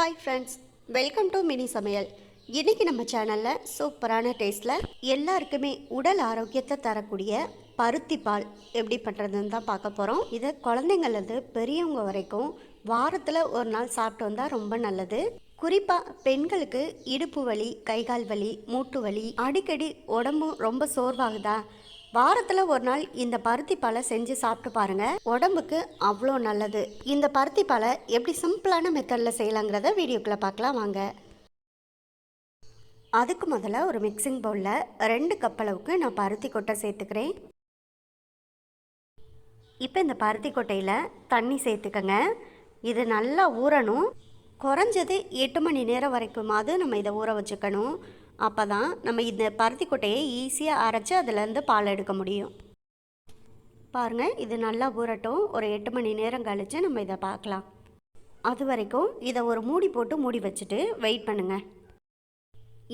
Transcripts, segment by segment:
Hi friends welcome to mini Samayal இன்றைக்கி நம்ம சேனலில் சூப்பரான டேஸ்ட்டில் எல்லாருக்குமே உடல் ஆரோக்கியத்தை தரக்கூடிய பருத்தி பால் எப்படி பண்ணுறதுன்னு தான் பார்க்க போகிறோம் இதை குழந்தைங்கள்லேருந்து பெரியவங்க வரைக்கும் வாரத்தில் ஒரு நாள் சாப்பிட்டு வந்தால் ரொம்ப நல்லது. குறிப்பாக பெண்களுக்கு இடுப்பு வலி கைகால் வலி மூட்டு வலி அடிக்கடி உடம்பு ரொம்ப சோர்வாகுதா? வாரத்தில் ஒரு நாள் இந்த பருத்தி பாலை செஞ்சு சாப்பிட்டு பாருங்க. உடம்புக்கு அவ்வளோ நல்லது. இந்த பருத்தி பாலை எப்படி சிம்பிளான மெத்தடில் செய்யலாங்கிறத வீடியோக்குள்ளே பார்க்கலாம் வாங்க. அதுக்கு முதல்ல ஒரு மிக்சிங் பவுலில் ரெண்டு கப் அளவுக்கு நான் பருத்தி கொட்டை சேர்த்துக்கிறேன். இப்போ இந்த பருத்தி கொட்டையில் தண்ணி சேர்த்துக்கங்க. இது நல்லா ஊறணும். குறைஞ்சது எட்டு மணி நேரம் வரைக்குமாவது நம்ம இதை ஊற வச்சுக்கணும். அப்போ தான் நம்ம இந்த பருத்தி கொட்டையை ஈஸியாக அரைச்சி அதுலேருந்து பால் எடுக்க முடியும். பாருங்கள் இது நல்லா ஊறட்டும். ஒரு எட்டு மணி நேரம் கழித்து நம்ம இதை பார்க்கலாம். அது வரைக்கும் இதை ஒரு மூடி போட்டு மூடி வச்சுட்டு வெயிட் பண்ணுங்கள்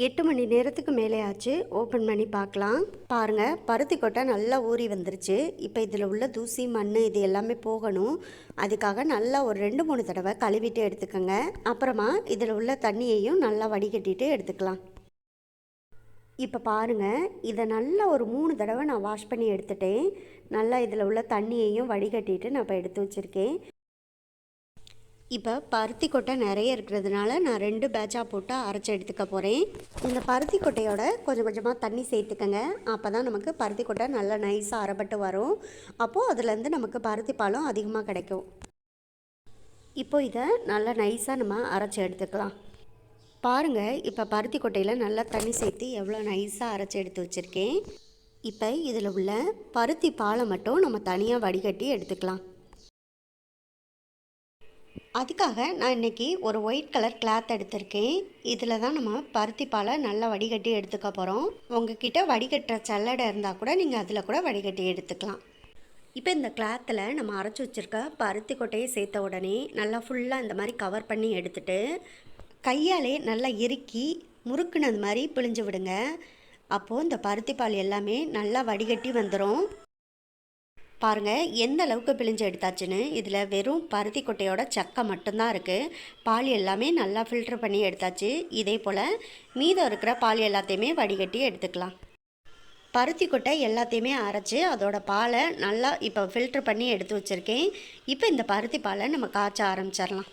எட்டு மணி நேரத்துக்கு மேலே ஆச்சு ஓப்பன் பண்ணி பார்க்கலாம். பாருங்கள் பருத்தி கொட்டை நல்லா ஊறி வந்துருச்சு. இப்போ இதில் உள்ள தூசி மண் இது எல்லாமே போகணும். அதுக்காக நல்லா ஒரு ரெண்டு மூணு தடவை கழுவிட்டு எடுத்துக்கோங்க. அப்புறமா இதில் உள்ள தண்ணியையும் நல்லா வடிகட்டிட்டு எடுத்துக்கலாம். இப்போ பாருங்கள் இதை நல்லா ஒரு மூணு தடவை நான் வாஷ் பண்ணி எடுத்துட்டேன். நல்லா இதில் உள்ள தண்ணியையும் வடிகட்டிட்டு நான் இப்போ எடுத்து வச்சுருக்கேன். இப்போ பருத்தி கொட்டை நிறைய இருக்கிறதுனால நான் ரெண்டு பேட்சாக போட்டு அரைச்சி எடுத்துக்க போகிறேன் இந்த பருத்தி கொட்டையோட கொஞ்சம் கொஞ்சமாக தண்ணி சேர்த்துக்கங்க. அப்போ தான் நமக்கு பருத்தி கொட்டை நல்லா நைஸாக அரைப்பட்டு வரும். அப்போது அதுலேருந்து நமக்கு பருத்தி பாலும் அதிகமாக கிடைக்கும். இப்போ இதை நல்லா நைஸாக நம்ம அரைச்சி எடுத்துக்கலாம். பாருங்கள் இப்போ பருத்தி கொட்டையில் நல்லா தண்ணி சேர்த்து எவ்வளோ நைஸாக அரைச்சி எடுத்து வச்சுருக்கேன். இப்போ இதில் உள்ள பருத்தி பாலை மட்டும் நம்ம தனியாக வடிகட்டி எடுத்துக்கலாம். அதுக்காக நான் இன்றைக்கி ஒரு ஒயிட் கலர் கிளாத் எடுத்திருக்கேன். இதில் தான் நம்ம பருத்தி பாலை நல்லா வடிகட்டி எடுத்துக்க போகிறோம் உங்ககிட்ட வடிகட்டுற சல்லடை இருந்தால் கூட நீங்கள் அதில் கூட வடிகட்டி எடுத்துக்கலாம். இப்போ இந்த கிளாத்தில் நம்ம அரைச்சி வச்சுருக்க பருத்தி கொட்டையை சேர்த்த உடனே நல்லா ஃபுல்லாக இந்த மாதிரி கவர் பண்ணி எடுத்துகிட்டு கையாலே நல்லா இறுக்கி முறுக்குனது மாதிரி பிழிஞ்சு விடுங்க. அப்போது இந்த பருத்தி பால் எல்லாமே நல்லா வடிகட்டி வந்துடும் பாருங்கள் எந்த அளவுக்கு பிழிஞ்சு எடுத்தாச்சுன்னு. இதில் வெறும் பருத்தி கொட்டையோட சக்கை மட்டும்தான் இருக்குது பால் எல்லாமே நல்லா ஃபில்ட்ரு பண்ணி எடுத்தாச்சு. இதே போல் மீதம் இருக்கிற பால் எல்லாத்தையுமே வடிகட்டி எடுத்துக்கலாம். பருத்தி கொட்டை எல்லாத்தையுமே அரைச்சி அதோட பாலை நல்லா இப்போ ஃபில்ட்ரு பண்ணி எடுத்து வச்சுருக்கேன். இப்போ இந்த பருத்தி பாலை நம்ம காய்ச்ச ஆரம்பிச்சிடலாம்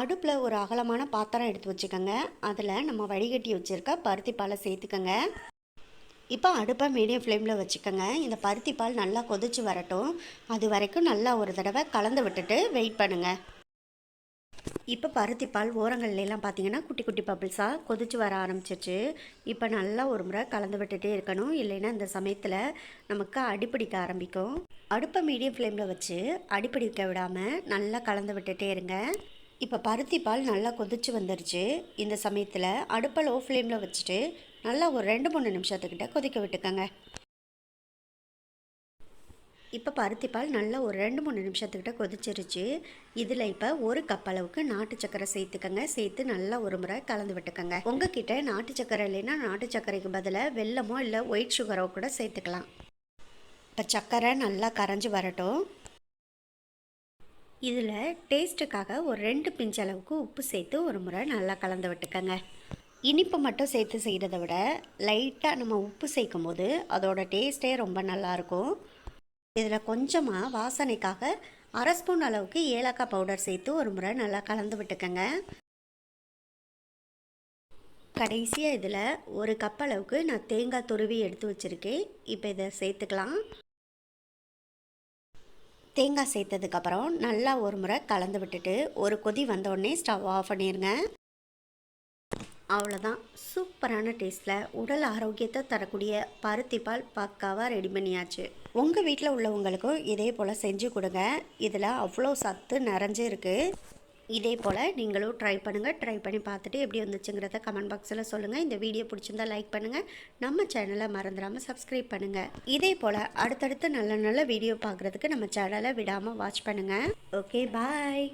அடுப்பில் ஒரு அகலமான பாத்திரம் எடுத்து வச்சுக்கோங்க. அதில் நம்ம வடிகட்டி வச்சுருக்க பருத்தி பாலை சேர்த்துக்கோங்க. இப்போ அடுப்பை மீடியம் ஃப்ளேமில் வச்சுக்கோங்க. இந்த பருத்தி பால் நல்லா கொதிச்சு வரட்டும். அது வரைக்கும் நல்லா ஒரு தடவை கலந்து விட்டுட்டு வெயிட் பண்ணுங்கள் இப்போ பருத்தி பால் ஓரங்கள்லாம் பார்த்தீங்கன்னா குட்டி குட்டி பபிள்ஸாக கொதிச்சு வர ஆரம்பிச்சிச்சு இப்போ நல்லா ஒரு முறை கலந்து விட்டுட்டே இருக்கணும். இல்லைன்னா இந்த சமயத்தில் நமக்கு அடிப்பிடிக்க ஆரம்பிக்கும். அடுப்பை மீடியம் ஃப்ளேமில் வச்சு அடிப்பிடிக்க விடாமல் நல்லா கலந்து விட்டுட்டே இருங்க. இப்போ பருத்தி பால் நல்லா கொதிச்சு வந்துருச்சு இந்த சமயத்தில் அடுப்பை லோ ஃப்ளேமில் வச்சுட்டு நல்லா ஒரு ரெண்டு மூணு நிமிஷத்துக்கிட்ட கொதிக்க விட்டுக்கோங்க. இப்போ பருத்தி பால் நல்லா ஒரு ரெண்டு மூணு நிமிஷத்துக்கிட்ட கொதிச்சிருச்சு. இதில் இப்போ ஒரு கப் அளவுக்கு நாட்டு சக்கரை சேர்த்துக்கங்க. சேர்த்து நல்லா ஒரு முறை கலந்து விட்டுக்கோங்க. உங்ககிட்ட நாட்டு சக்கரை இல்லைன்னா நாட்டு சக்கரைக்கு பதிலாக வெள்ளமோ இல்லை ஒயிட் சுகரோ கூட சேர்த்துக்கலாம். இப்போ சக்கரை நல்லா கரைஞ்சி வரட்டும். இதில் டேஸ்ட்டுக்காக ஒரு ரெண்டு பிஞ்ச் அளவுக்கு உப்பு சேர்த்து ஒரு முறை நல்லா கலந்து விட்டுக்கோங்க. இனிப்பு மட்டும் சேர்த்து செய்கிறத விட லைட்டாக நம்ம உப்பு சேர்க்கும் போது அதோட டேஸ்ட்டே ரொம்ப நல்லாயிருக்கும். இதில் கொஞ்சமாக வாசனைக்காக அரை ஸ்பூன் அளவுக்கு ஏலக்காய் பவுடர் சேர்த்து ஒரு முறை நல்லா கலந்து விட்டுக்கோங்க. கடைசியாக இதில் ஒரு கப் அளவுக்கு நான் தேங்காய் துருவி எடுத்து வச்சுருக்கேன். இப்போ இதை சேர்த்துக்கலாம். தேங்காய் சேர்த்ததுக்கப்புறம் நல்லா ஒரு முறை கலந்து விட்டுட்டு ஒரு கொதி வந்தோடனே ஸ்டவ் ஆஃப் பண்ணிடுங்க அவ்வளோதான் சூப்பரான டேஸ்ட்டில் உடல் ஆரோக்கியத்தை தரக்கூடிய பருத்தி பால் பக்காவாக ரெடி பண்ணியாச்சு. உங்கள் வீட்டில் உள்ளவங்களுக்கும் இதே போல் செஞ்சு கொடுங்க. இதில் அவ்வளோ சத்து நிறைஞ்சு இருக்குது இதே போல் நீங்களும் ட்ரை பண்ணுங்கள் ட்ரை பண்ணி பார்த்துட்டு எப்படி வந்துச்சுங்கிறத கமெண்ட் பாக்ஸில் சொல்லுங்கள் இந்த வீடியோ பிடிச்சிருந்தா லைக் பண்ணுங்கள் நம்ம சேனலை மறந்துடாமல் சப்ஸ்கிரைப் பண்ணுங்கள் இதே போல் அடுத்தடுத்து நல்ல நல்ல வீடியோ பார்க்குறதுக்கு நம்ம சேனலை விடாமல் வாட்ச் பண்ணுங்கள் ஓகே பாய்